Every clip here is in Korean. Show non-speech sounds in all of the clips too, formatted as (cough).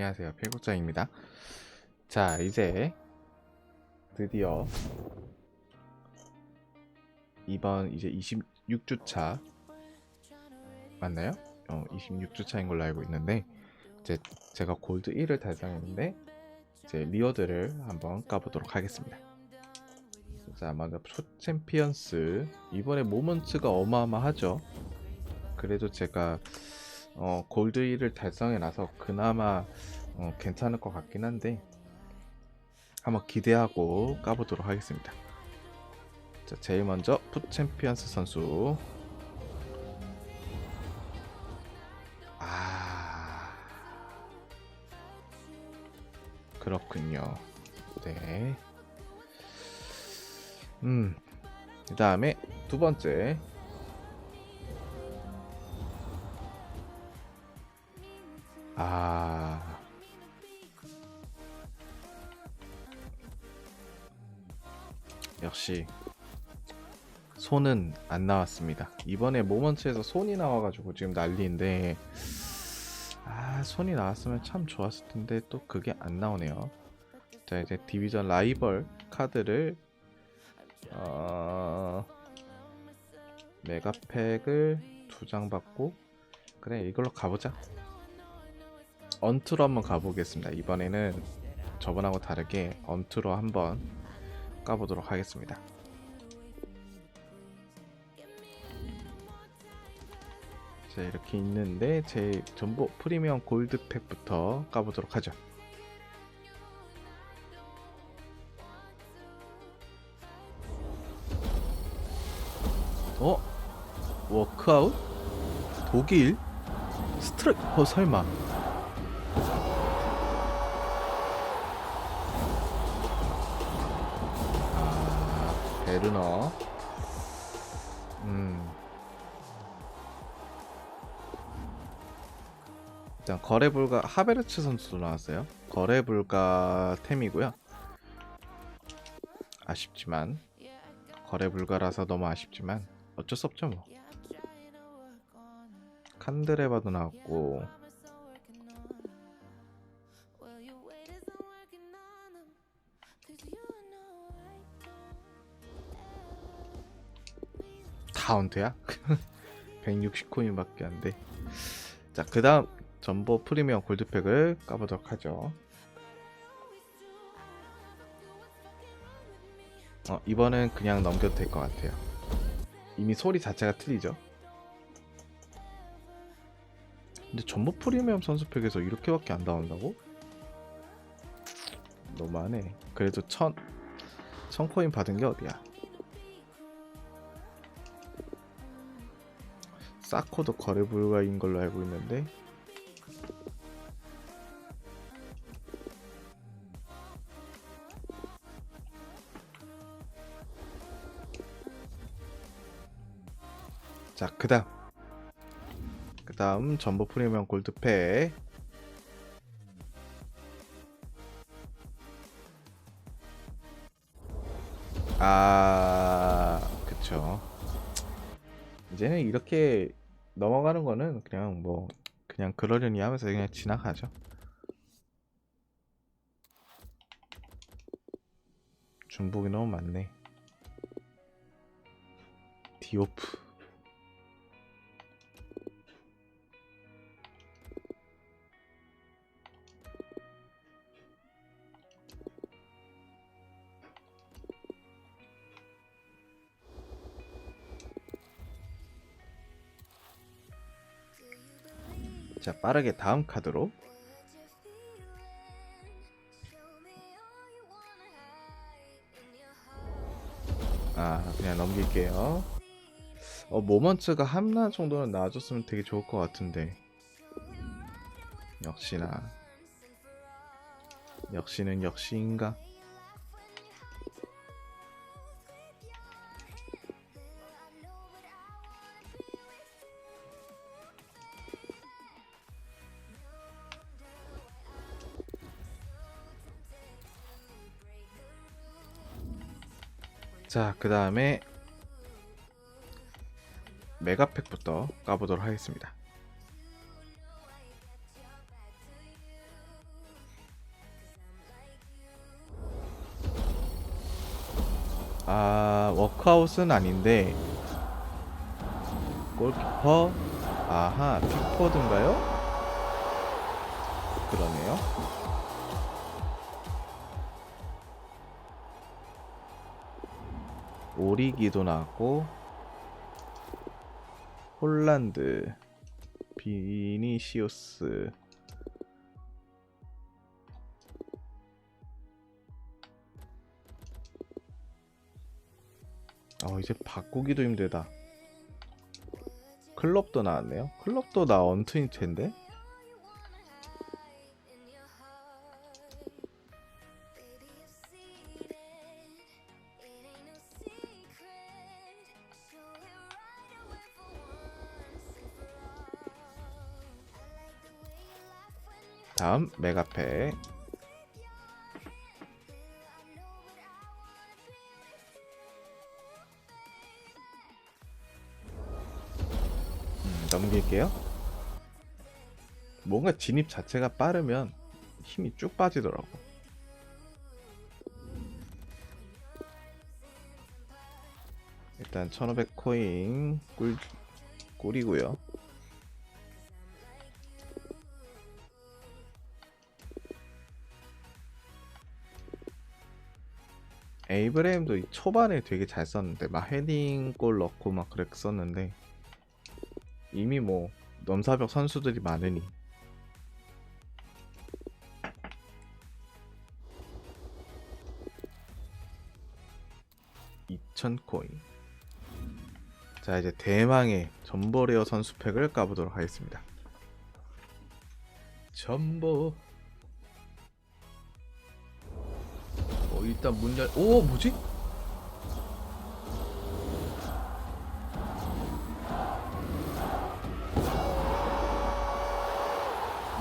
안녕하세요. 필국장입니다. 자, 이제 드디어 이번 이제 26주차 맞나요? 어, 26주차인 걸로 알고 있는데 이제 제가 골드 1을 달성했는데 이제 리워드를 한번 까보도록 하겠습니다. 자, 먼저 초 챔피언스 이번에 모먼츠가 어마어마하죠. 그래도 제가 어, 골드 1을 달성해 나서 그나마 어, 괜찮을 것 같긴 한데 한번 기대하고 까보도록 하겠습니다. 자, 제일 먼저 풋 챔피언스 선수. 아 그렇군요. 네. 음. 그 다음에 두 번째 아. 역시 손은 안 나왔습니다. 이번에 모먼츠에서 손이 나와가지고 지금 난리인데 아 손이 나왔으면 참 좋았을 텐데 또 그게 안 나오네요. 자 이제 디비전 라이벌 카드를 어... 메가팩을 두 장 받고 그래 이걸로 가보자. 언투로 한번 가보겠습니다. 이번에는 저번하고 다르게 언투로 한번 까보도록 하겠습니다. 자 이렇게 있는데 제 전부 프리미엄 골드 팩부터 까보도록 하죠. 어? 워크아웃? 독일? 스트라이... 어 설마 베르너. 음. 일단 거래 불가 하베르츠 선수도 나왔어요. 거래 불가 템이고요. 아쉽지만 거래 불가라서 너무 아쉽지만 어쩔 수 없죠 뭐. 칸드레바도 나왔고 다운트야? 160코인밖에 (laughs) 안 돼. 자, 그 다음 전보 프리미엄 골드팩을 까보도록 하죠. 어, 이번엔 그냥 넘겨도 될 것 같아요. 이미 소리 자체가 틀리죠. 근데 전보 프리미엄 선수팩에서 이렇게밖에 안 나온다고? 너무하네. 그래도 천, 천 코인 받은 게 어디야? 사코도 거래 불가인 걸로 알고 있는데. 자 그다음. 그다음 전보 프리미엄 골드패 아 그쵸. 이제는 이렇게 넘어가는 거는 그냥 뭐 그냥 그러려니 하면서 그냥 지나가죠. 중복이 너무 많네. 디오프. 자 빠르게 다음 카드로. 아 그냥 넘길게요. 어 모먼츠가 하나 정도는 나와줬으면 되게 좋을 것 같은데. 역시나. 역시는 역시인가 자, 그 다음에 메가팩부터 까보도록 하겠습니다. 아, 워크아웃은 아닌데 골키퍼 아하, 픽포든가요? 그러네요. 오리기도 나왔고 홀란드 비니시우스. 어 이제 바꾸기도 힘들다. 클럽도 나왔네요. 클럽도 나 언트니체인데 다음 메가페 음, 넘길게요. 뭔가 진입 자체가 빠르면 힘이 쭉 빠지더라고. 일단 1500 코인 꿀, 꿀이고요 에이브레임도 이 초반에 되게 잘 썼는데 막 헤딩 골 넣고 막 그랬었는데 이미 뭐 넘사벽 선수들이 많으니. (2000 코인) 자 이제 대망의 전보레어 선수 팩을 까보도록 하겠습니다. 전보 어, 일단 문 열. 오 뭐지?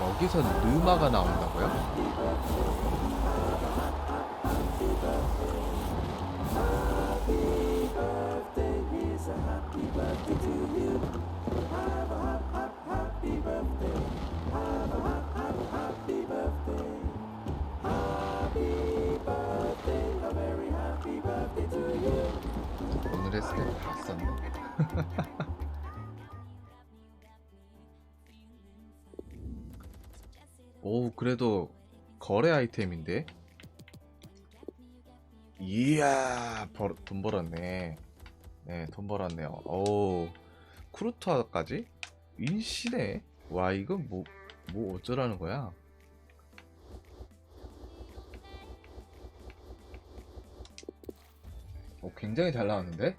여기서 느마가 나온다고요? 의 스텝 다 썼네. 오 그래도 거래 아이템인데? 이야 벌, 돈 벌었네. 네 돈 벌었네요. 오 크루트와까지? 인시네. 와 이건 뭐, 뭐 어쩌라는 거야? 오 굉장히 잘 나왔는데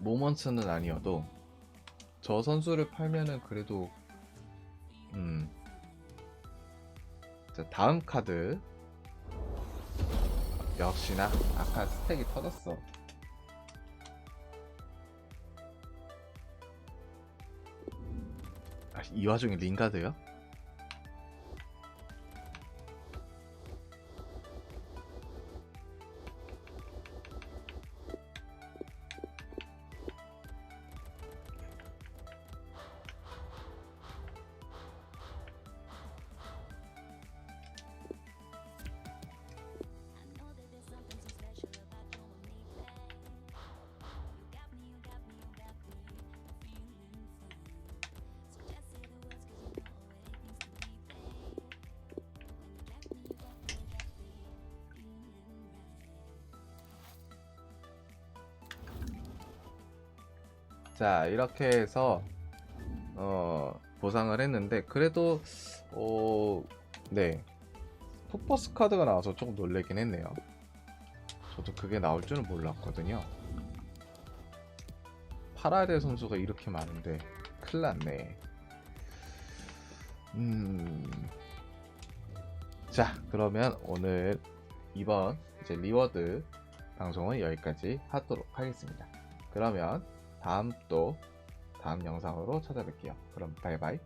모먼스는 아니어도 저 선수를 팔면은 그래도 음. 자, 다음 카드. 역시나 아까 스택이 터졌어. 아, 이 와중에 링가드요? 자, 이렇게 해서 어, 보상을 했는데 그래도 어, 네. 포퍼스 카드가 나와서 조금 놀래긴 했네요. 저도 그게 나올 줄은 몰랐거든요. 될 선수가 이렇게 많은데 큰일 났네. 음. 자, 그러면 오늘 이번 이제 리워드 방송은 여기까지 하도록 하겠습니다. 그러면 다음 또 다음 영상으로 찾아뵐게요. 그럼 바이바이.